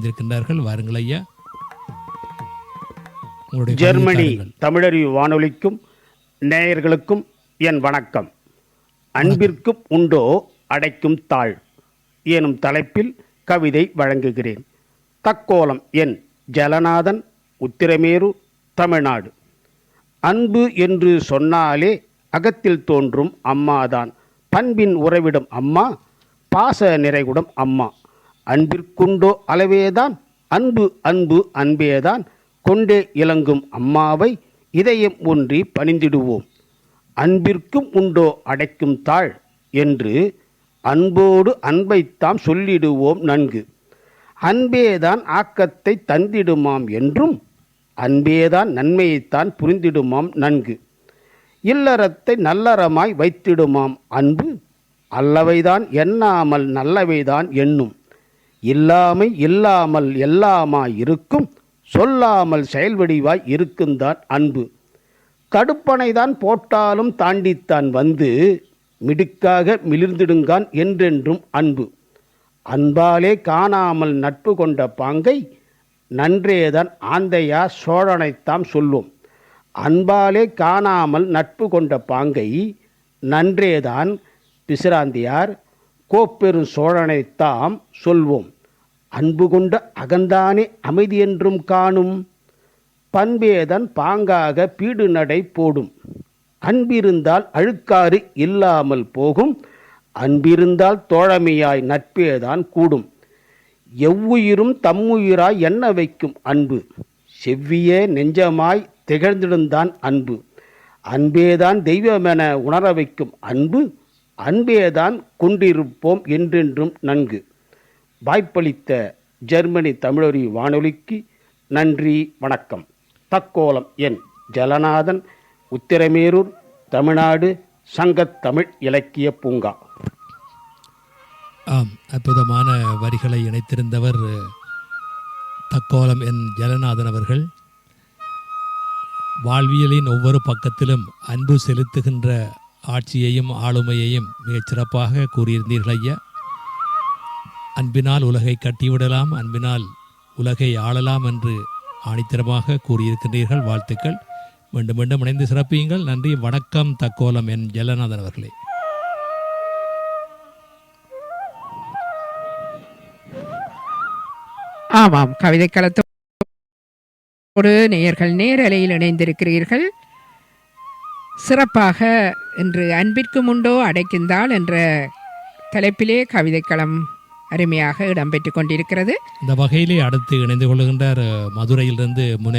இணைந்திருக்கின்றார்கள் வாருங்கள் ஐயா. ஜெர்மனி. தமிழறிவு வானொலிக்கும் நேயர்களுக்கும் என் வணக்கம். அன்பிற்கும் உண்டோ அடைக்கும் தாழ். எனும் தலைப்பில் கவிதை வழங்குகிறேன். தக்கோலம் என் ஜலநாதன் உத்திரமேரு தமிழ்நாடு. அன்பு என்று சொன்னாலே அகத்தில் தோன்றும் அம்மாதான். பண்பின் உறவிடும் அம்மா பாச நிறைகுடம் அம்மா. அன்பிற்குண்டோ அளவேதான் அன்பு அன்பு அன்பேதான். கொண்டே இலங்கும் அம்மாவை இதயம் ஒன்றி பணிந்திடுவோம். அன்பிற்கும் உண்டோ அடைக்கும் தாழ் என்று அன்போடு அன்பைத்தாம் சொல்லிடுவோம் நன்கு. அன்பேதான் ஆக்கத்தை தந்திடுமாம் என்றும் அன்பேதான் நன்மையைத்தான் புரிந்திடுமாம் நன்கு. இல்லறத்தை நல்லறமாய் வைத்திடுமாம் அன்பு அல்லவைதான் எண்ணாமல் நல்லவைதான் எண்ணும் இல்லாமை இல்லாமல் எல்லாமாய் இருக்கும் சொல்லாமல் செயல்வடிவாய் இருக்குந்தான் அன்பு. கடுப்பனைதான் போட்டாலும் தாண்டித்தான் வந்து மிடுக்காக மிளிர்ந்திடுங்கான் என்றென்றும் அன்பு. அன்பாலே காணாமல் நட்பு கொண்ட பாங்கை நன்றேதான் ஆந்தையா சோழனைத்தாம் சொல்லும். அன்பாலே காணாமல் நட்பு கொண்ட பாங்கை நன்றேதான் பிசிராந்தியார் கோப்பெரு சோழனைத்தாம் சொல்வோம். அன்பு கொண்ட அகந்தானே அமைதி என்றும் காணும். பண்பேதன் பாங்காக பீடு நடை போடும். அன்பிருந்தால் அழுக்காறு இல்லாமல் போகும். அன்பிருந்தால் தோழமையாய் நட்பேதான் கூடும். எவ்வுயிரும் தம்முயிராய் எண்ண வைக்கும் அன்பு? செவ்வியே நெஞ்சமாய் திகழ்ந்திடுந்தான் அன்பு. அன்பேதான் தெய்வமென உணர வைக்கும் அன்பு. அன்பேதான் கொண்டிருப்போம் என்றென்றும் நன்கு. வாய்ப்பளித்த ஜெர்மனி தமிழொரி வானொலிக்கு நன்றி வணக்கம். தக்கோலம் என் ஜலநாதன் உத்திரமேரூர் தமிழ்நாடு சங்கத் தமிழ் இலக்கிய பூங்கா. ஆம் அற்புதமான வரிகளை இணைத்திருந்தவர் தக்கோலம் என் ஜலநாதன் அவர்கள். வாழ்வியலின் ஒவ்வொரு பக்கத்திலும் அன்பு செலுத்துகின்ற ஆட்சியையும் ஆளுமையையும் மிகச் சிறப்பாக கூறியிருந்தீர்கள் ஐயா. அன்பினால் உலகை கட்டிவிடலாம் அன்பினால் உலகை ஆளலாம் என்று ஆணித்தரமாக கூறியிருக்கின்றீர்கள். வாழ்த்துக்கள். மீண்டும் மீண்டும் இணைந்து சிறப்பியுங்கள். நன்றி வணக்கம் தக்கோலம் என் ஜலநாதன் அவர்களே. ஆமாம் கவிதை களத்தோடு நேயர்கள் நேரலையில் இணைந்திருக்கிறீர்கள். சிறப்பாக இன்று அன்பிற்கும் உண்டோ அடைக்கின்றாள் என்ற தலைப்பிலே கவிதைக்களம் அருமையாக இடம்பெற்றுக் கொண்டிருக்கிறது. இந்த வகையிலே அடுத்து இணைந்து கொள்கின்றார் மதுரையிலிருந்து முனை